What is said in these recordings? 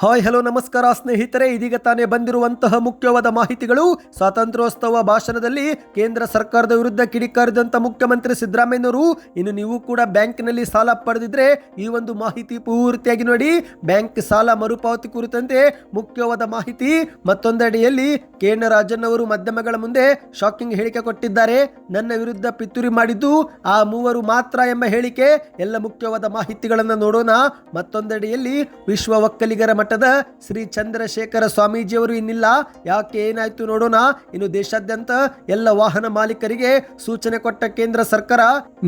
Hi, hello, ನಮಸ್ಕಾರ ಸ್ನೇಹಿತರೆ. ಇದೀಗ ತಾನೇ ಬಂದಿರುವಂತಹ ಮುಖ್ಯವಾದ ಮಾಹಿತಿಗಳು. ಸ್ವಾತಂತ್ರ್ಯೋತ್ಸವ ಭಾಷಣದಲ್ಲಿ ಕೇಂದ್ರ ಸರ್ಕಾರದ ವಿರುದ್ಧ ಕಿಡಿಕಾರಿದಂತ ಮುಖ್ಯಮಂತ್ರಿ ಸಿದ್ದರಾಮಯ್ಯನವರು, ಇನ್ನು ನೀವು ಕೂಡ ಬ್ಯಾಂಕ್ನಲ್ಲಿ ಸಾಲ ಪಡೆದಿದ್ರೆ ಈ ಒಂದು ಮಾಹಿತಿ ಪೂರ್ತಿಯಾಗಿ ನೋಡಿ. ಬ್ಯಾಂಕ್ ಸಾಲ ಮರುಪಾವತಿ ಕುರಿತಂತೆ ಮುಖ್ಯವಾದ ಮಾಹಿತಿ. ಮತ್ತೊಂದೆಡೆಯಲ್ಲಿ ಕೆ ರಾಜನ್ ಅವರು ಮಾಧ್ಯಮಗಳ ಮುಂದೆ ಶಾಕಿಂಗ್ ಹೇಳಿಕೆ ಕೊಟ್ಟಿದ್ದಾರೆ. ನನ್ನ ವಿರುದ್ಧ ಪಿತೂರಿ ಮಾಡಿದ್ದು ಆ ಮೂವರು ಮಾತ್ರ ಎಂಬ ಹೇಳಿಕೆ. ಎಲ್ಲ ಮುಖ್ಯವಾದ ಮಾಹಿತಿಗಳನ್ನು ನೋಡೋಣ. ಮತ್ತೊಂದೆಡೆಯಲ್ಲಿ ವಿಶ್ವ ಒಕ್ಕಲಿಗರ ಮಠದ ಶ್ರೀ ಚಂದ್ರಶೇಖರ ಸ್ವಾಮೀಜಿಯವರು ಇನ್ನಿಲ್ಲ. ಯಾಕೆ ಏನಾಯ್ತು ನೋಡೋಣ. ಇನ್ನು ದೇಶಾದ್ಯಂತ ಎಲ್ಲ ವಾಹನ ಮಾಲೀಕರಿಗೆ ಸೂಚನೆ ಕೊಟ್ಟ ಕೇಂದ್ರ ಸರ್ಕಾರ.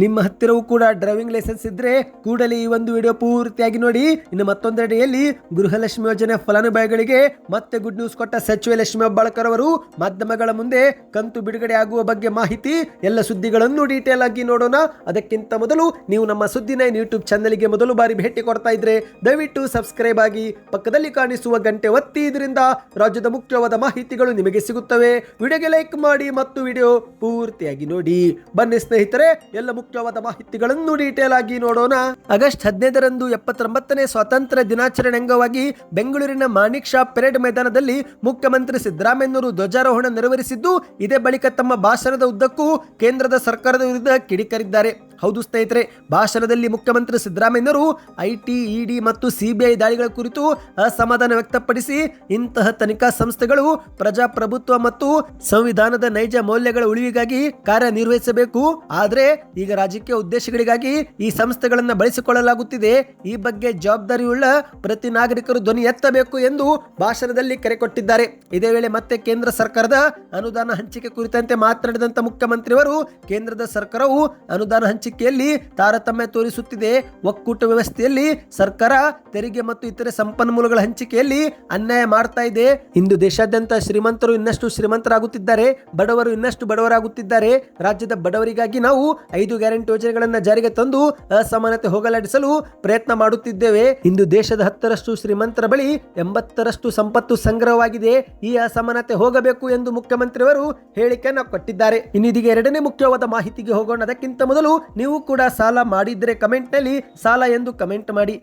ನಿಮ್ಮ ಹತ್ತಿರವೂ ಕೂಡ ಡ್ರೈವಿಂಗ್ ಲೈಸೆನ್ಸ್ ಇದ್ರೆ ಕೂಡಲೇ ಈ ಒಂದು ವಿಡಿಯೋ ಪೂರ್ತಿಯಾಗಿ ನೋಡಿ. ಇನ್ನು ಮತ್ತೊಂದೆಡೆಯಲ್ಲಿ ಗೃಹಲಕ್ಷ್ಮಿ ಯೋಜನೆ ಫಲಾನುಭವಿಗಳಿಗೆ ಮತ್ತೆ ಗುಡ್ ನ್ಯೂಸ್ ಕೊಟ್ಟ ಸಚಿವ ಲಕ್ಷ್ಮಿ ಹೆಬ್ಬಾಳ್ಕರ್ ಅವರು ಮಾಧ್ಯಮಗಳ ಮುಂದೆ ಕಂತು ಬಿಡುಗಡೆ ಆಗುವ ಬಗ್ಗೆ ಮಾಹಿತಿ, ಎಲ್ಲ ಸುದ್ದಿಗಳನ್ನು ಡೀಟೇಲ್ ಆಗಿ ನೋಡೋಣ. ಅದಕ್ಕಿಂತ ಮೊದಲು ನೀವು ನಮ್ಮ ಸುದ್ದಿ ನೈನ್ ಯೂಟ್ಯೂಬ್ ಚಾನಲ್ಗೆ ಮೊದಲು ಬಾರಿ ಭೇಟಿ ಕೊಡ್ತಾ ಇದ್ರೆ ದಯವಿಟ್ಟು ಸಬ್ಸ್ಕ್ರೈಬ್ ಆಗಿ ಪಕ್ಕದಲ್ಲಿ ಕಾಣಿಸುವ ಗಂಟೆ ಒತ್ತಿ ಇದರಿಂದ ರಾಜ್ಯದ ಮುಖ್ಯವಾದ ಮಾಹಿತಿಗಳು ನಿಮಗೆ ಸಿಗುತ್ತವೆ. ವಿಡಿಯೋಗೆ ಲೈಕ್ ಮಾಡಿ ಮತ್ತು ವಿಡಿಯೋ ಪೂರ್ತಿಯಾಗಿ ನೋಡಿ. ಬನ್ನಿ ಸ್ನೇಹಿತರೆ, ಎಲ್ಲ ಮುಖ್ಯವಾದ ಮಾಹಿತಿಗಳನ್ನು ಡೀಟೇಲ್ ಆಗಿ ನೋಡೋಣ. ಆಗಸ್ಟ್ ಹದಿನೈದರಂದು ಎಪ್ಪತ್ತೊಂಬತ್ತನೇ ಸ್ವಾತಂತ್ರ್ಯ ದಿನಾಚರಣೆ ಅಂಗವಾಗಿ ಬೆಂಗಳೂರಿನ ಮಾಣಿಕ್ ಶಾ ಪೆರೇಡ್ ಮೈದಾನದಲ್ಲಿ ಮುಖ್ಯಮಂತ್ರಿ ಸಿದ್ದರಾಮಯ್ಯನವರು ಧ್ವಜಾರೋಹಣ ನೆರವೇರಿಸಿದ್ದು, ಇದೇ ಬಳಿಕ ತಮ್ಮ ಭಾಷಣದ ಉದ್ದಕ್ಕೂ ಕೇಂದ್ರದ ಸರ್ಕಾರದ ವಿರುದ್ಧ ಕಿಡಿಕರಿದ್ದಾರೆ. ಹೌದು ಸ್ನೇಹಿತರೆ, ಭಾಷಣದಲ್ಲಿ ಮುಖ್ಯಮಂತ್ರಿ ಸಿದ್ದರಾಮಯ್ಯನವರು ಐಟಿ, ಇಡಿ ಮತ್ತು ಸಿಬಿಐ ದಾಳಿಗಳ ಕುರಿತು ಅಸಮಾಧಾನ ವ್ಯಕ್ತಪಡಿಸಿ ಇಂತಹ ತನಿಖಾ ಸಂಸ್ಥೆಗಳು ಪ್ರಜಾಪ್ರಭುತ್ವ ಮತ್ತು ಸಂವಿಧಾನದ ನೈಜ ಮೌಲ್ಯಗಳ ಉಳಿವಿಗಾಗಿ ಕಾರ್ಯನಿರ್ವಹಿಸಬೇಕು. ಆದರೆ ಈಗ ರಾಜಕೀಯ ಉದ್ದೇಶಗಳಿಗಾಗಿ ಈ ಸಂಸ್ಥೆಗಳನ್ನು ಬಳಸಿಕೊಳ್ಳಲಾಗುತ್ತಿದೆ. ಈ ಬಗ್ಗೆ ಜವಾಬ್ದಾರಿಯುಳ್ಳ ಪ್ರತಿ ನಾಗರಿಕರು ಧ್ವನಿ ಎತ್ತಬೇಕು ಎಂದು ಭಾಷಣದಲ್ಲಿ ಕರೆ ಕೊಟ್ಟಿದ್ದಾರೆ. ಇದೇ ವೇಳೆ ಮತ್ತೆ ಕೇಂದ್ರ ಸರ್ಕಾರದ ಅನುದಾನ ಹಂಚಿಕೆ ಕುರಿತಂತೆ ಮಾತನಾಡಿದಂತ ಮುಖ್ಯಮಂತ್ರಿಯವರು, ಕೇಂದ್ರದ ಸರ್ಕಾರವು ಅನುದಾನ ಹಂಚಿಕೆಯಲ್ಲಿ ತಾರತಮ್ಯ ತೋರಿಸುತ್ತಿದೆ. ಒಕ್ಕೂಟ ವ್ಯವಸ್ಥೆಯಲ್ಲಿ ಸರ್ಕಾರ, ತೆರಿಗೆ ಮತ್ತು ಇತರೆ ಸಂಪನ್ಮೂಲಗಳ ಹಂಚಿಕೆಯಲ್ಲಿ ಅನ್ಯಾಯ ಮಾಡ್ತಾ ಇದೆ. ಇಂದು ದೇಶಾದ್ಯಂತ ಶ್ರೀಮಂತರು ಇನ್ನಷ್ಟು ಶ್ರೀಮಂತರಾಗುತ್ತಿದ್ದಾರೆ. ಬಡವರು ಇನ್ನಷ್ಟು ಬಡವರಾಗುತ್ತಿದ್ದಾರೆ. ರಾಜ್ಯದ ಬಡವರಿಗಾಗಿ ನಾವು ಐದು ಗ್ಯಾರಂಟಿ ಯೋಜನೆಗಳನ್ನು ಜಾರಿಗೆ ತಂದು ಅಸಮಾನತೆ ಹೋಗಲಾಡಿಸಲು ಪ್ರಯತ್ನ ಮಾಡುತ್ತಿದ್ದೇವೆ. ಇಂದು ದೇಶದ ಹತ್ತರಷ್ಟು ಶ್ರೀಮಂತರ ಬಳಿ ಎಂಬತ್ತರಷ್ಟು ಸಂಪತ್ತು ಸಂಗ್ರಹವಾಗಿದೆ. ಈ ಅಸಮಾನತೆ ಹೋಗಬೇಕು ಎಂದು ಮುಖ್ಯಮಂತ್ರಿಯವರು ಹೇಳಿಕೆಯನ್ನು ಕೊಟ್ಟಿದ್ದಾರೆ. ಇನ್ನಿದೀಗ ಎರಡನೇ ಮುಖ್ಯವಾದ ಮಾಹಿತಿಗೆ ಹೋಗೋಣ. ಅದಕ್ಕಿಂತ ಮೊದಲು ನೀವು ಕೂಡ ಸಾಲ ಮಾಡಿದ್ರೆ ಕಮೆಂಟ್ನಲ್ಲಿ ಸಾಲ ಎಂದು ಕಮೆಂಟ್ ಮಾಡಿ.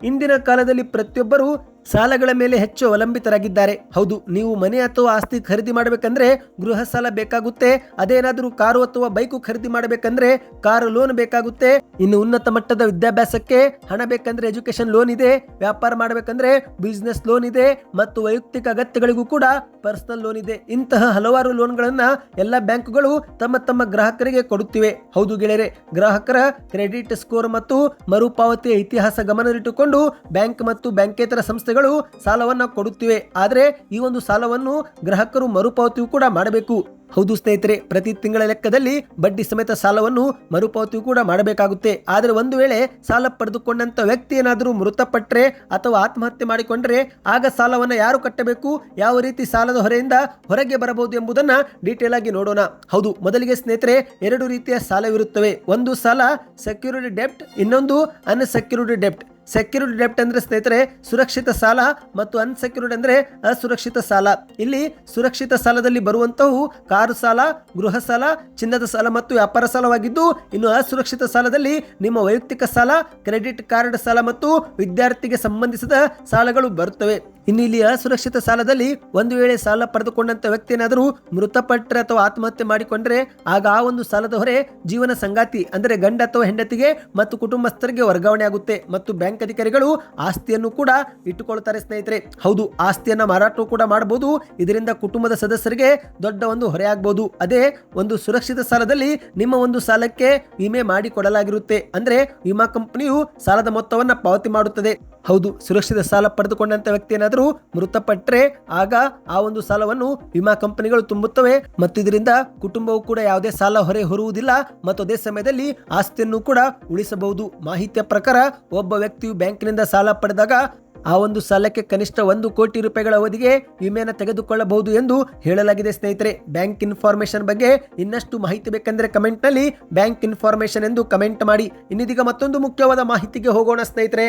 ಇಂದಿನ ಕಾಲದಲ್ಲಿ ಪ್ರತಿಯೊಬ್ಬರು ಸಾಲಗಳ ಮೇಲೆ ಹೆಚ್ಚು ಅವಲಂಬಿತರಾಗಿದ್ದಾರೆ. ಹೌದು, ನೀವು ಮನೆ ಅಥವಾ ಆಸ್ತಿ ಖರೀದಿ ಮಾಡಬೇಕಂದ್ರೆ ಗೃಹ ಸಾಲ ಬೇಕಾಗುತ್ತೆ. ಅದೇನಾದರೂ ಕಾರು ಅಥವಾ ಬೈಕು ಖರೀದಿ ಮಾಡಬೇಕಂದ್ರೆ ಕಾರು ಲೋನ್ ಬೇಕಾಗುತ್ತೆ. ಇನ್ನು ಉನ್ನತ ಮಟ್ಟದ ವಿದ್ಯಾಭ್ಯಾಸಕ್ಕೆ ಹಣ ಬೇಕಂದ್ರೆ ಎಜುಕೇಶನ್ ಲೋನ್ ಇದೆ. ವ್ಯಾಪಾರ ಮಾಡಬೇಕಂದ್ರೆ ಬಿಸ್ನೆಸ್ ಲೋನ್ ಇದೆ. ಮತ್ತು ವೈಯಕ್ತಿಕ ಅಗತ್ಯಗಳಿಗೂ ಕೂಡ ಪರ್ಸನಲ್ ಲೋನ್ ಇದೆ. ಇಂತಹ ಹಲವಾರು ಲೋನ್ಗಳನ್ನ ಎಲ್ಲ ಬ್ಯಾಂಕುಗಳು ತಮ್ಮ ತಮ್ಮ ಗ್ರಾಹಕರಿಗೆ ಕೊಡುತ್ತಿವೆ. ಹೌದು ಗೆಳೆಯರೆ, ಗ್ರಾಹಕರ ಕ್ರೆಡಿಟ್ ಸ್ಕೋರ್ ಮತ್ತು ಮರುಪಾವತಿಯ ಇತಿಹಾಸ ಗಮನದಲ್ಲಿಟ್ಟುಕೊಂಡು ಬ್ಯಾಂಕ್ ಮತ್ತು ಬ್ಯಾಂಕೇತರ ಸಂಸ್ಥೆಗಳು ಸಾಲವನ್ನು ಕೊಡುತ್ತಿವೆ. ಆದರೆ ಈ ಒಂದು ಸಾಲವನ್ನು ಗ್ರಾಹಕರು ಮರುಪಾವತಿಯೂ ಕೂಡ ಮಾಡಬೇಕು. ಹೌದು ಸ್ನೇಹಿತರೆ, ಪ್ರತಿ ತಿಂಗಳ ಲೆಕ್ಕದಲ್ಲಿ ಬಡ್ಡಿ ಸಮೇತ ಸಾಲವನ್ನು ಮರುಪಾವತಿಯೂ ಕೂಡ ಮಾಡಬೇಕಾಗುತ್ತೆ. ಆದರೆ ಒಂದು ವೇಳೆ ಸಾಲ ಪಡೆದುಕೊಂಡಂತ ವ್ಯಕ್ತಿ ಏನಾದರೂ ಮೃತಪಟ್ಟರೆ ಅಥವಾ ಆತ್ಮಹತ್ಯೆ ಮಾಡಿಕೊಂಡ್ರೆ ಆಗ ಸಾಲವನ್ನು ಯಾರು ಕಟ್ಟಬೇಕು? ಯಾವ ರೀತಿ ಸಾಲದ ಹೊರೆಯಿಂದ ಹೊರಗೆ ಬರಬಹುದು ಎಂಬುದನ್ನ ಡೀಟೇಲ್ ಆಗಿ ನೋಡೋಣ. ಹೌದು, ಮೊದಲಿಗೆ ಸ್ನೇಹಿತರೆ, ಎರಡು ರೀತಿಯ ಸಾಲವಿರುತ್ತವೆ. ಒಂದು ಸಾಲ ಸೆಕ್ಯೂರಿಟಿ ಡೆಪ್ಟ್ ಇನ್ನೊಂದು ಅನ್ಸೆಕ್ಯೂರಿಟಿ ಡೆಪ್ಟ್ ಸೆಕ್ಯೂರಿಟಿ ಡೆಪ್ಟ್ ಅಂದ್ರೆ ಸ್ನೇಹಿತರೆ ಸುರಕ್ಷಿತ ಸಾಲ ಮತ್ತು ಅನ್ಸೆಕ್ಯೂರ್ಡ್ ಅಂದ್ರೆ ಅಸುರಕ್ಷಿತ ಸಾಲ. ಇಲ್ಲಿ ಸುರಕ್ಷಿತ ಸಾಲದಲ್ಲಿ ಬರುವಂಥವು ಕಾರು ಸಾಲ, ಗೃಹ ಸಾಲ, ಚಿನ್ನದ ಸಾಲ ಮತ್ತು ವ್ಯಾಪಾರ ಸಾಲವಾಗಿದ್ದು, ಇನ್ನು ಅಸುರಕ್ಷಿತ ಸಾಲದಲ್ಲಿ ನಿಮ್ಮ ವೈಯಕ್ತಿಕ ಸಾಲ, ಕ್ರೆಡಿಟ್ ಕಾರ್ಡ್ ಸಾಲ ಮತ್ತು ವಿದ್ಯಾರ್ಥಿಗೆ ಸಂಬಂಧಿಸಿದ ಸಾಲಗಳು ಬರುತ್ತವೆ. ಇನ್ನು ಇಲ್ಲಿ ಅಸುರಕ್ಷಿತ ಸಾಲದಲ್ಲಿ ಒಂದು ವೇಳೆ ಸಾಲ ಪಡೆದುಕೊಂಡಂತ ವ್ಯಕ್ತಿ ಏನಾದರೂ ಮೃತಪಟ್ಟರೆ ಅಥವಾ ಆತ್ಮಹತ್ಯೆ ಮಾಡಿಕೊಂಡ್ರೆ ಆಗ ಆ ಒಂದು ಸಾಲದ ಹೊರೆ ಜೀವನ ಸಂಗಾತಿ, ಅಂದರೆ ಗಂಡ ಅಥವಾ ಹೆಂಡತಿಗೆ ಮತ್ತು ಕುಟುಂಬಸ್ಥರಿಗೆ ವರ್ಗಾವಣೆ ಆಗುತ್ತೆ. ಮತ್ತು ಬ್ಯಾಂಕ್ ಅಧಿಕಾರಿಗಳು ಆಸ್ತಿಯನ್ನು ಕೂಡ ಇಟ್ಟುಕೊಳ್ತಾರೆ ಸ್ನೇಹಿತರೆ. ಹೌದು, ಆಸ್ತಿಯನ್ನು ಮಾರಾಟ ಕೂಡ ಮಾಡಬಹುದು ಇದರಿಂದ ಕುಟುಂಬದ ಸದಸ್ಯರಿಗೆ ದೊಡ್ಡ ಒಂದು ಹೊರೆ ಆಗಬಹುದು ಅದೇ ಒಂದು ಸುರಕ್ಷಿತ ಸಾಲದಲ್ಲಿ ನಿಮ್ಮ ಒಂದು ಸಾಲಕ್ಕೆ ವಿಮೆ ಮಾಡಿಕೊಡಲಾಗಿರುತ್ತೆ. ಅಂದರೆ ಅಂದ್ರೆ ವಿಮಾ ಕಂಪನಿಯು ಸಾಲದ ಮೊತ್ತವನ್ನು ಪಾವತಿ ಮಾಡುತ್ತದೆ. ಹೌದು, ಸುರಕ್ಷಿತ ಸಾಲ ಪಡೆದುಕೊಂಡಂತ ವ್ಯಕ್ತಿ ಏನಾದರೂ ಮೃತಪಟ್ಟರೆ ಆಗ ಆ ಒಂದು ಸಾಲವನ್ನು ವಿಮಾ ಕಂಪನಿಗಳು ತುಂಬುತ್ತವೆ. ಮತ್ತು ಇದರಿಂದ ಕುಟುಂಬವು ಕೂಡ ಯಾವುದೇ ಸಾಲ ಹೊರೆ ಹೊರುವುದಿಲ್ಲ. ಮತ್ತು ಅದೇ ಸಮಯದಲ್ಲಿ ಆಸ್ತಿಯನ್ನು ಕೂಡ ಉಳಿಸಬಹುದು. ಮಾಹಿತಿಯ ಪ್ರಕಾರ ಒಬ್ಬ ವ್ಯಕ್ತಿಯು ಬ್ಯಾಂಕಿನಿಂದ ಸಾಲ ಪಡೆದಾಗ ಆ ಒಂದು ಸಾಲಕ್ಕೆ ಕನಿಷ್ಠ ಒಂದು ಕೋಟಿ ರೂಪಾಯಿಗಳ ಅವಧಿಗೆ ವಿಮೆಯನ್ನು ತೆಗೆದುಕೊಳ್ಳಬಹುದು ಎಂದು ಹೇಳಲಾಗಿದೆ ಸ್ನೇಹಿತರೆ. ಬ್ಯಾಂಕ್ ಇನ್ಫಾರ್ಮೇಶನ್ ಬಗ್ಗೆ ಇನ್ನಷ್ಟು ಮಾಹಿತಿ ಬೇಕೆಂದರೆ ಕಮೆಂಟ್ನಲ್ಲಿ ಬ್ಯಾಂಕ್ ಇನ್ಫಾರ್ಮೇಶನ್ ಎಂದು ಕಮೆಂಟ್ ಮಾಡಿ. ಇನ್ನಿದೀಗ ಮತ್ತೊಂದು ಮುಖ್ಯವಾದ ಮಾಹಿತಿಗೆ ಹೋಗೋಣ ಸ್ನೇಹಿತರೆ.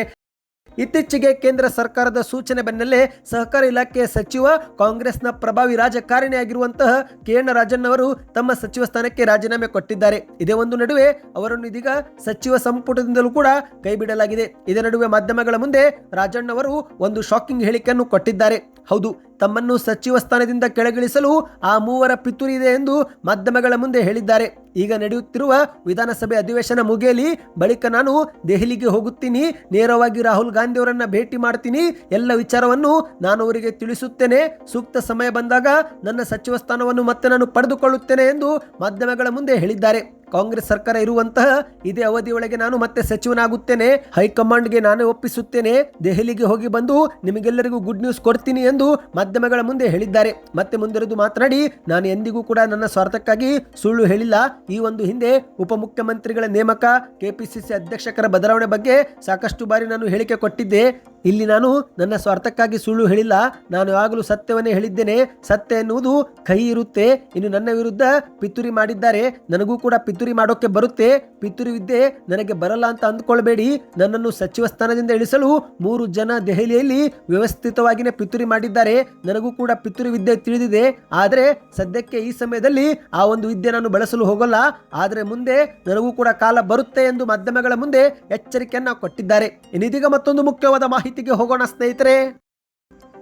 ಇತ್ತೀಚೆಗೆ ಕೇಂದ್ರ ಸರ್ಕಾರದ ಸೂಚನೆ ಬೆನ್ನಲ್ಲೇ ಸಹಕಾರ ಇಲಾಖೆಯ ಸಚಿವ, ಕಾಂಗ್ರೆಸ್ನ ಪ್ರಭಾವಿ ರಾಜಕಾರಣಿಯಾಗಿರುವಂತಹ ಕೆ ಎನ್ ರಾಜನ್ ಅವರು ತಮ್ಮ ಸಚಿವ ಸ್ಥಾನಕ್ಕೆ ರಾಜೀನಾಮೆ ಕೊಟ್ಟಿದ್ದಾರೆ. ಇದೇ ಒಂದು ನಡುವೆ ಅವರನ್ನು ಇದೀಗ ಸಚಿವ ಸಂಪುಟದಿಂದಲೂ ಕೂಡ ಕೈಬಿಡಲಾಗಿದೆ. ಇದೇ ನಡುವೆ ಮಾಧ್ಯಮಗಳ ಮುಂದೆ ರಾಜಣ್ಣವರು ಒಂದು ಶಾಕಿಂಗ್ ಹೇಳಿಕೆಯನ್ನು ಕೊಟ್ಟಿದ್ದಾರೆ. ಹೌದು, ತಮ್ಮನ್ನು ಸಚಿವ ಸ್ಥಾನದಿಂದ ಕೆಳಗಿಳಿಸಲು ಆ ಮೂವರ ಪಿತೂರಿ ಇದೆ ಎಂದು ಮಾಧ್ಯಮಗಳ ಮುಂದೆ ಹೇಳಿದ್ದಾರೆ. ಈಗ ನಡೆಯುತ್ತಿರುವ ವಿಧಾನಸಭೆ ಅಧಿವೇಶನ ಮುಗಿಯಲಿ, ಬಳಿಕ ನಾನು ದೆಹಲಿಗೆ ಹೋಗುತ್ತೀನಿ, ನೇರವಾಗಿ ರಾಹುಲ್ ಗಾಂಧಿ ಅವರನ್ನ ಭೇಟಿ ಮಾಡ್ತೀನಿ ಎಲ್ಲ ವಿಚಾರವನ್ನು ನಾನು ಅವರಿಗೆ ತಿಳಿಸುತ್ತೇನೆ. ಸೂಕ್ತ ಸಮಯ ಬಂದಾಗ ನನ್ನ ಸಚಿವ ಸ್ಥಾನವನ್ನು ಮತ್ತೆ ನಾನು ಪಡೆದುಕೊಳ್ಳುತ್ತೇನೆ ಎಂದು ಮಾಧ್ಯಮಗಳ ಮುಂದೆ ಹೇಳಿದ್ದಾರೆ. ಕಾಂಗ್ರೆಸ್ ಸರ್ಕಾರ ಇರುವಂತಹ ಇದೇ ಅವಧಿಯೊಳಗೆ ನಾನು ಮತ್ತೆ ಸಚಿವನಾಗುತ್ತೇನೆ. ಹೈಕಮಾಂಡ್ಗೆ ನಾನೇ ಒಪ್ಪಿಸುತ್ತೇನೆ. ದೆಹಲಿಗೆ ಹೋಗಿ ಬಂದು ನಿಮಗೆಲ್ಲರಿಗೂ ಗುಡ್ ನ್ಯೂಸ್ ಕೊಡ್ತೀನಿ ಎಂದು ಮಾಧ್ಯಮಗಳ ಮುಂದೆ ಹೇಳಿದ್ದಾರೆ. ಮತ್ತೆ ಮುಂದಿರುವುದು ಮಾತನಾಡಿ, ನಾನು ಎಂದಿಗೂ ಕೂಡ ನನ್ನ ಸ್ವಾರ್ಥಕ್ಕಾಗಿ ಸುಳ್ಳು ಹೇಳಿಲ್ಲ. ಈ ಒಂದು ಹಿಂದೆ ಉಪಮುಖ್ಯಮಂತ್ರಿಗಳ ನೇಮಕ, ಕೆಪಿಸಿಸಿ ಅಧ್ಯಕ್ಷಕರ ಬದಲಾವಣೆ ಬಗ್ಗೆ ಸಾಕಷ್ಟು ಬಾರಿ ನಾನು ಹೇಳಿಕೆ ಕೊಟ್ಟಿದ್ದೆ. ಇಲ್ಲಿ ನಾನು ನನ್ನ ಸ್ವಾರ್ಥಕ್ಕಾಗಿ ಸುಳ್ಳು ಹೇಳಿಲ್ಲ, ನಾನು ಯಾವಾಗಲೂ ಸತ್ಯವನ್ನೇ ಹೇಳಿದ್ದೇನೆ, ಸತ್ಯ ಎನ್ನುವುದು ಕೈ ಇರುತ್ತೆ, ಇನ್ನು ನನ್ನ ವಿರುದ್ಧ ಪಿತೂರಿ ಮಾಡಿದ್ದಾರೆ, ನನಗೂ ಕೂಡ ಪಿತುರಿ ಮಾಡೋಕೆ ಬರುತ್ತೆ ಪಿತೂರಿ ವಿದ್ಯೆ ನನಗೆ ಬರಲ್ಲ ಅಂತ ಅಂದ್ಕೊಳ್ಬೇಡಿ, ನನ್ನನ್ನು ಸಚಿವ ಸ್ಥಾನದಿಂದ ಇಳಿಸಲು ಮೂರು ಜನ ದೆಹಲಿಯಲ್ಲಿ ವ್ಯವಸ್ಥಿತವಾಗಿನೇ ಪಿತೂರಿ ಮಾಡಿದ್ದಾರೆ, ನನಗೂ ಕೂಡ ಪಿತುರಿ ವಿದ್ಯೆ ತಿಳಿದಿದೆ, ಆದರೆ ಸದ್ಯಕ್ಕೆ ಈ ಸಮಯದಲ್ಲಿ ಆ ಒಂದು ವಿದ್ಯೆ ನಾನು ಬಳಸಲು ಹೋಗಲ್ಲ, ಆದರೆ ಮುಂದೆ ನನಗೂ ಕೂಡ ಕಾಲ ಬರುತ್ತೆ ಎಂದು ಮಾಧ್ಯಮಗಳ ಮುಂದೆ ಎಚ್ಚರಿಕೆಯನ್ನು ಕೊಟ್ಟಿದ್ದಾರೆ. ಇನ್ನಿದೀಗ ಮತ್ತೊಂದು ಮುಖ್ಯವಾದ ಮಾಹಿತಿಗೆ ಹೋಗೋಣ ಸ್ನೇಹಿತರೆ.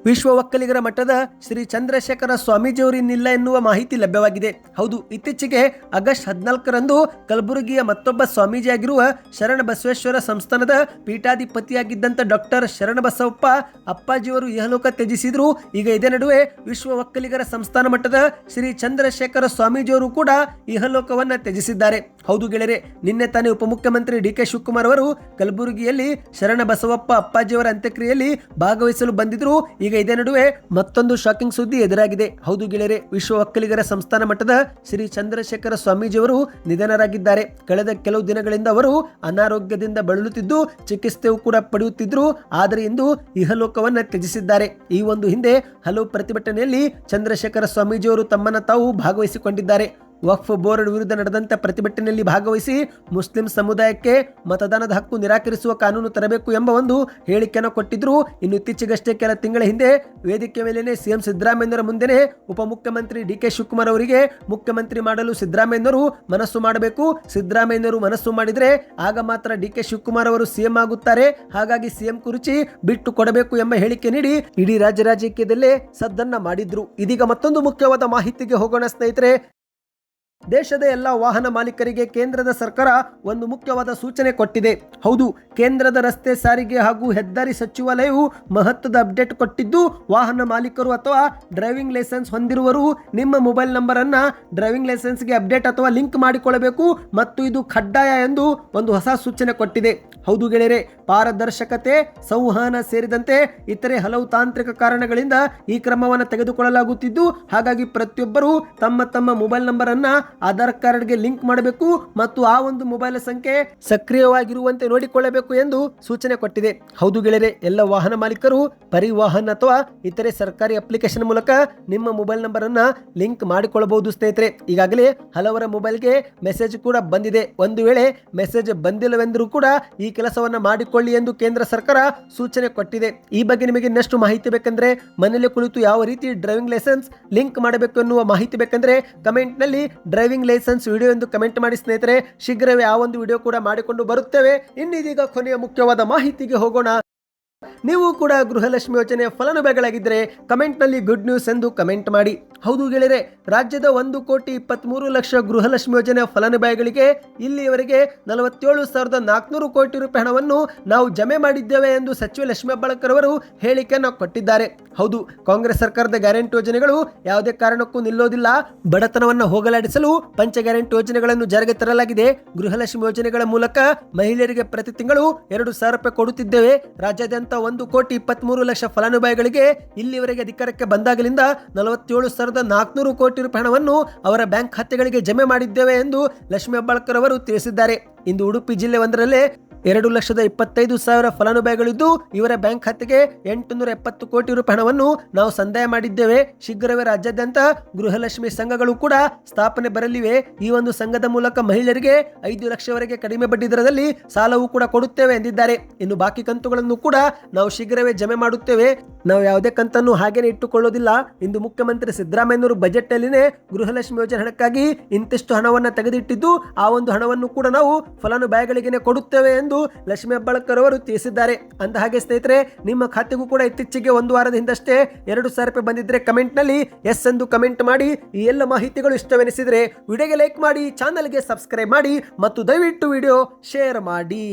ವಿಶ್ವ ಒಕ್ಕಲಿಗರ ಮಠದ ಶ್ರೀ ಚಂದ್ರಶೇಖರ ಸ್ವಾಮೀಜಿಯವರಿನ್ನಿಲ್ಲ ಎನ್ನುವ ಮಾಹಿತಿ ಲಭ್ಯವಾಗಿದೆ. ಹೌದು, ಇತ್ತೀಚೆಗೆ ಆಗಸ್ಟ್ ಹದಿನಾಲ್ಕರಂದು ಕಲಬುರಗಿಯ ಮತ್ತೊಬ್ಬ ಸ್ವಾಮೀಜಿಯಾಗಿರುವ ಶರಣ ಬಸವೇಶ್ವರ ಸಂಸ್ಥಾನದ ಪೀಠಾಧಿಪತಿಯಾಗಿದ್ದಂಥ ಡಾಕ್ಟರ್ ಶರಣ ಬಸವಪ್ಪ ಅಪ್ಪಾಜಿಯವರು ಇಹಲೋಕ ತ್ಯಜಿಸಿದ್ರು. ಈಗ ಇದೇ ನಡುವೆ ವಿಶ್ವ ಒಕ್ಕಲಿಗರ ಸಂಸ್ಥಾನ ಮಠದ ಶ್ರೀ ಚಂದ್ರಶೇಖರ ಸ್ವಾಮೀಜಿಯವರು ಕೂಡ ಇಹಲೋಕವನ್ನು ತ್ಯಜಿಸಿದ್ದಾರೆ. ಹೌದು ಗೆಳೆಯರೆ, ನಿನ್ನೆ ತಾನೇ ಉಪಮುಖ್ಯಮಂತ್ರಿ ಡಿ ಕೆ ಶಿವಕುಮಾರ್ ಅವರು ಕಲಬುರಗಿಯಲ್ಲಿ ಶರಣ ಬಸವಪ್ಪ ಅಪ್ಪಾಜಿಯವರ ಅಂತ್ಯಕ್ರಿಯೆಯಲ್ಲಿ ಭಾಗವಹಿಸಲು ಬಂದಿದ್ರು ಈಗ ಇದೇ ನಡುವೆ ಮತ್ತೊಂದು ಶಾಕಿಂಗ್ ಸುದ್ದಿ ಎದುರಾಗಿದೆ. ಹೌದು ಗೆಳೆಯರೆ, ವಿಶ್ವ ಒಕ್ಕಲಿಗರ ಸಂಸ್ಥಾನ ಮಟ್ಟದ ಶ್ರೀ ಚಂದ್ರಶೇಖರ ಸ್ವಾಮೀಜಿಯವರು ನಿಧನರಾಗಿದ್ದಾರೆ. ಕಳೆದ ಕೆಲವು ದಿನಗಳಿಂದ ಅವರು ಅನಾರೋಗ್ಯದಿಂದ ಬಳಲುತ್ತಿದ್ದು, ಚಿಕಿತ್ಸೆಯೂ ಕೂಡ ಪಡೆಯುತ್ತಿದ್ರು. ಆದರೆ ಇಂದು ಇಹಲೋಕವನ್ನ ತ್ಯಜಿಸಿದ್ದಾರೆ. ಈ ಒಂದು ಹಿಂದೆ ಹಲವು ಪ್ರತಿಭಟನೆಯಲ್ಲಿ ಚಂದ್ರಶೇಖರ ಸ್ವಾಮೀಜಿಯವರು ತಮ್ಮನ್ನ ತಾವು ಭಾಗವಹಿಸಿಕೊಂಡಿದ್ದಾರೆ. ವಕ್ಫ್ ಬೋರ್ಡ್ ವಿರುದ್ಧ ನಡೆದಂತಹ ಪ್ರತಿಭಟನೆಯಲ್ಲಿ ಭಾಗವಹಿಸಿ ಮುಸ್ಲಿಂ ಸಮುದಾಯಕ್ಕೆ ಮತದಾನದ ಹಕ್ಕು ನಿರಾಕರಿಸುವ ಕಾನೂನು ತರಬೇಕು ಎಂಬ ಒಂದು ಹೇಳಿಕೆಯನ್ನು ಕೊಟ್ಟಿದ್ರು. ಇನ್ನು ಇತ್ತೀಚೆಗಷ್ಟೇ ಕೆಲ ತಿಂಗಳ ಹಿಂದೆ ವೇದಿಕೆ ಮೇಲೆ ಸಿಎಂ ಸಿದ್ದರಾಮಯ್ಯರ ಮುಂದೆನೆ ಉಪಮುಖ್ಯಮಂತ್ರಿ ಡಿ ಕೆ ಶಿವಕುಮಾರ್ ಅವರಿಗೆ ಮುಖ್ಯಮಂತ್ರಿ ಮಾಡಲು ಸಿದ್ದರಾಮಯ್ಯನವರು ಮನಸ್ಸು ಮಾಡಬೇಕು. ಸಿದ್ದರಾಮಯ್ಯನವರು ಮನಸ್ಸು ಮಾಡಿದ್ರೆ ಆಗ ಮಾತ್ರ ಡಿ ಕೆ ಶಿವಕುಮಾರ್ ಅವರು ಸಿಎಂ ಆಗುತ್ತಾರೆ. ಹಾಗಾಗಿ ಸಿಎಂ ಕುರುಚಿ ಬಿಟ್ಟು ಕೊಡಬೇಕು ಎಂಬ ಹೇಳಿಕೆ ನೀಡಿ ಇಡೀ ರಾಜ್ಯ ರಾಜಕೀಯದಲ್ಲೇ ಸದ್ದನ್ನ ಮಾಡಿದ್ರು. ಇದೀಗ ಮತ್ತೊಂದು ಮುಖ್ಯವಾದ ಮಾಹಿತಿಗೆ ಹೋಗೋಣ ಸ್ನೇಹಿತರೆ. ದೇಶದ ಎಲ್ಲ ವಾಹನ ಮಾಲೀಕರಿಗೆ ಕೇಂದ್ರದ ಸರ್ಕಾರ ಒಂದು ಮುಖ್ಯವಾದ ಸೂಚನೆ ಕೊಟ್ಟಿದೆ. ಹೌದು, ಕೇಂದ್ರದ ರಸ್ತೆ ಸಾರಿಗೆ ಹಾಗೂ ಹೆದ್ದಾರಿ ಸಚಿವಾಲಯವು ಮಹತ್ವದ ಅಪ್ಡೇಟ್ ಕೊಟ್ಟಿದ್ದು, ವಾಹನ ಮಾಲೀಕರು ಅಥವಾ ಡ್ರೈವಿಂಗ್ ಲೈಸೆನ್ಸ್ ಹೊಂದಿರುವರು ನಿಮ್ಮ ಮೊಬೈಲ್ ನಂಬರನ್ನು ಡ್ರೈವಿಂಗ್ ಲೈಸೆನ್ಸ್ಗೆ ಅಪ್ಡೇಟ್ ಅಥವಾ ಲಿಂಕ್ ಮಾಡಿಕೊಳ್ಳಬೇಕು ಮತ್ತು ಇದು ಕಡ್ಡಾಯ ಎಂದು ಒಂದು ಹೊಸ ಸೂಚನೆ ಕೊಟ್ಟಿದೆ. ಹೌದು ಗೆಳೆಯರೆ, ಪಾರದರ್ಶಕತೆ, ಸಂವಹನ ಸೇರಿದಂತೆ ಇತರೆ ಹಲವು ತಾಂತ್ರಿಕ ಕಾರಣಗಳಿಂದ ಈ ಕ್ರಮವನ್ನು ತೆಗೆದುಕೊಳ್ಳಲಾಗುತ್ತಿದ್ದು, ಹಾಗಾಗಿ ಪ್ರತಿಯೊಬ್ಬರು ತಮ್ಮ ತಮ್ಮ ಮೊಬೈಲ್ ನಂಬರನ್ನು ಆಧಾರ್ ಕಾರ್ಡ್ಗೆ ಲಿಂಕ್ ಮಾಡಬೇಕು ಮತ್ತು ಆ ಒಂದು ಮೊಬೈಲ್ ಸಂಖ್ಯೆ ಸಕ್ರಿಯವಾಗಿರುವಂತೆ ನೋಡಿಕೊಳ್ಳಬೇಕು ಎಂದು ಸೂಚನೆ ಕೊಟ್ಟಿದೆ. ಹೌದು ಗೆಳೆಯರೆ, ಎಲ್ಲ ವಾಹನ ಮಾಲೀಕರು, ಪರಿವಾಹನ್ ಅಥವಾ ಇತರೆ ಸರ್ಕಾರಿ ಅಪ್ಲಿಕೇಶನ್ ಮೂಲಕ ನಿಮ್ಮ ಮೊಬೈಲ್ ನಂಬರ್ ಅನ್ನ ಲಿಂಕ್ ಮಾಡಿಕೊಳ್ಳಬಹುದು ಸ್ನೇಹಿತರೆ. ಈಗಾಗಲೇ ಹಲವರ ಮೊಬೈಲ್ಗೆ ಮೆಸೇಜ್ ಕೂಡ ಬಂದಿದೆ. ಒಂದು ವೇಳೆ ಮೆಸೇಜ್ ಬಂದಿಲ್ಲವೆಂದರೂ ಕೂಡ ಈ ಕೆಲಸವನ್ನ ಮಾಡಿಕೊಳ್ಳಿ ಎಂದು ಕೇಂದ್ರ ಸರ್ಕಾರ ಸೂಚನೆ ಕೊಟ್ಟಿದೆ. ಈ ಬಗ್ಗೆ ನಿಮಗೆ ಇನ್ನಷ್ಟು ಮಾಹಿತಿ ಬೇಕಂದ್ರೆ ಮನೆಯಲ್ಲೇ ಕುಳಿತು ಯಾವ ರೀತಿ ಡ್ರೈವಿಂಗ್ ಲೈಸೆನ್ಸ್ ಲಿಂಕ್ ಮಾಡಬೇಕು ಎನ್ನುವ ಮಾಹಿತಿ ಬೇಕಂದ್ರೆ ಕಮೆಂಟ್ನಲ್ಲಿ ಡ್ರೈವಿಂಗ್ ಲೈಸೆನ್ಸ್ ವಿಡಿಯೋ ಎಂದು ಕಮೆಂಟ್ ಮಾಡಿ ಸ್ನೇಹಿತರೆ, ಶೀಘ್ರವೇ ಆ ಒಂದು ವಿಡಿಯೋ ಕೂಡ ಮಾಡಿಕೊಂಡು ಬರುತ್ತೇವೆ. ಇನ್ನಿದೀಗ ಕೊನೆಯ ಮುಖ್ಯವಾದ ಮಾಹಿತಿಗೆ ಹೋಗೋಣ. ನೀವು ಕೂಡ ಗೃಹಲಕ್ಷ್ಮಿ ಯೋಜನೆಯ ಫಲಾನುಭವಿಗಳಾಗಿದ್ದರೆ, ಕಮೆಂಟ್ನಲ್ಲಿ ಗುಡ್ ನ್ಯೂಸ್ ಎಂದು ಕಮೆಂಟ್ ಮಾಡಿ. ಹೌದು ಗೆಳೆಯರೆ, ರಾಜ್ಯದ ಒಂದು ಕೋಟಿ ಇಪ್ಪತ್ತ್ಮೂರು ಲಕ್ಷ ಗೃಹಲಕ್ಷ್ಮಿ ಯೋಜನೆಯ ಫಲಾನುಭವಿಗಳಿಗೆ ಇಲ್ಲಿಯವರೆಗೆ ನಲವತ್ತೇಳು ಸಾವಿರದ ನಾಲ್ಕುನೂರು ಕೋಟಿ ರೂಪಾಯಿ ಹಣವನ್ನು ನಾವು ಜಮೆ ಮಾಡಿದ್ದೇವೆ ಎಂದು ಸಚಿವ ಲಕ್ಷ್ಮೀ ಹೆಬ್ಬಾಳ್ಕರ್ ಅವರು ಹೇಳಿಕೆಯನ್ನು ಕೊಟ್ಟಿದ್ದಾರೆ. ಹೌದು, ಕಾಂಗ್ರೆಸ್ ಸರ್ಕಾರದ ಗ್ಯಾರಂಟಿ ಯೋಜನೆಗಳು ಯಾವುದೇ ಕಾರಣಕ್ಕೂ ನಿಲ್ಲೋದಿಲ್ಲ. ಬಡತನವನ್ನು ಹೋಗಲಾಡಿಸಲು ಪಂಚ ಗ್ಯಾರಂಟಿ ಯೋಜನೆಗಳನ್ನು ಜಾರಿಗೆ ತರಲಾಗಿದೆ. ಗೃಹಲಕ್ಷ್ಮಿ ಯೋಜನೆಗಳ ಮೂಲಕ ಮಹಿಳೆಯರಿಗೆ ಪ್ರತಿ ತಿಂಗಳು ಎರಡು ಸಾವಿರ ರೂಪಾಯಿ ಕೊಡುತ್ತಿದ್ದೇವೆ. ರಾಜ್ಯಾದ್ಯಂತ ಒಂದು ಕೋಟಿ ಇಪ್ಪತ್ಮೂರು ಲಕ್ಷ ಫಲಾನುಭವಿಗಳಿಗೆ ಇಲ್ಲಿವರೆಗೆ ಅಧಿಕಾರಕ್ಕೆ ಬಂದಾಗಲಿಂದ ನಲವತ್ತೇಳು ಸಾವಿರದ ನಾಲ್ಕುನೂರು ಕೋಟಿ ರೂಪಾಯಿ ಹಣವನ್ನು ಅವರ ಬ್ಯಾಂಕ್ ಖಾತೆಗಳಿಗೆ ಜಮೆ ಮಾಡಿದ್ದೇವೆ ಎಂದು ಲಕ್ಷ್ಮೀ ಹೆಬ್ಬಾಳ್ಕರ್ ಅವರು ತಿಳಿಸಿದ್ದಾರೆ. ಇಂದು ಉಡುಪಿ ಜಿಲ್ಲೆ ಒಂದರಲ್ಲೇ ಎರಡು ಲಕ್ಷದ ಇಪ್ಪತ್ತೈದು ಸಾವಿರ ಫಲಾನುಭವಿಗಳಿದ್ದು ಇವರ ಬ್ಯಾಂಕ್ ಖಾತೆಗೆ ಎಂಟುನೂರ ಎಪ್ಪತ್ತು ಕೋಟಿ ರೂಪಾಯಿ ಹಣವನ್ನು ನಾವು ಸಂದಾಯ ಮಾಡಿದ್ದೇವೆ. ಶೀಘ್ರವೇ ರಾಜ್ಯಾದ್ಯಂತ ಗೃಹಲಕ್ಷ್ಮಿ ಸಂಘಗಳು ಕೂಡ ಸ್ಥಾಪನೆ ಬರಲಿವೆ. ಈ ಒಂದು ಸಂಘದ ಮೂಲಕ ಮಹಿಳೆಯರಿಗೆ ಐದು ಲಕ್ಷವರೆಗೆ ಕಡಿಮೆ ಬಡ್ಡಿ ದರದಲ್ಲಿ ಸಾಲವೂ ಕೂಡ ಕೊಡುತ್ತೇವೆ ಎಂದಿದ್ದಾರೆ. ಇನ್ನು ಬಾಕಿ ಕಂತುಗಳನ್ನು ಕೂಡ ನಾವು ಶೀಘ್ರವೇ ಜಮೆ ಮಾಡುತ್ತೇವೆ. ನಾವು ಯಾವುದೇ ಕಂತನ್ನು ಹಾಗೇನೆ ಇಟ್ಟುಕೊಳ್ಳೋದಿಲ್ಲ. ಇಂದು ಮುಖ್ಯಮಂತ್ರಿ ಸಿದ್ದರಾಮಯ್ಯನವರು ಬಜೆಟ್ನಲ್ಲಿನೇ ಗೃಹಲಕ್ಷ್ಮಿ ಯೋಜನೆ ಹಣಕ್ಕಾಗಿ ಇಂತಿಷ್ಟು ಹಣವನ್ನು ತೆಗೆದಿಟ್ಟಿದ್ದು, ಆ ಒಂದು ಹಣವನ್ನು ಕೂಡ ನಾವು ಫಲಾನುಭವಿಗಳಿಗೆ ಕೊಡುತ್ತೇವೆ ಎಂದು ಲಕ್ಷ್ಮೀ ಹೆಬ್ಬಾಳ್ಕರ್ ಅವರು ತಿಳಿಸಿದ್ದಾರೆ. ಅಂದ ಹಾಗೆ ಸ್ನೇಹಿತರೆ, ನಿಮ್ಮ ಖಾತೆಗೂ ಕೂಡ ಇತ್ತೀಚೆಗೆ ಒಂದು ವಾರದ ಹಿಂದಷ್ಟೇ ಎರಡು ಸಾವಿರ ರೂಪಾಯಿ ಬಂದಿದ್ರೆ ಕಮೆಂಟ್ನಲ್ಲಿ ಎಸ್ ಎಂದು ಕಮೆಂಟ್ ಮಾಡಿ. ಈ ಎಲ್ಲ ಮಾಹಿತಿಗಳು ಇಷ್ಟವೆನಿಸಿದರೆ ವಿಡಿಯೋಗೆ ಲೈಕ್ ಮಾಡಿ ಚಾನಲ್ಗೆ ಸಬ್ಸ್ಕ್ರೈಬ್ ಮಾಡಿ ಮತ್ತು ದಯವಿಟ್ಟು ವಿಡಿಯೋ ಶೇರ್ ಮಾಡಿ.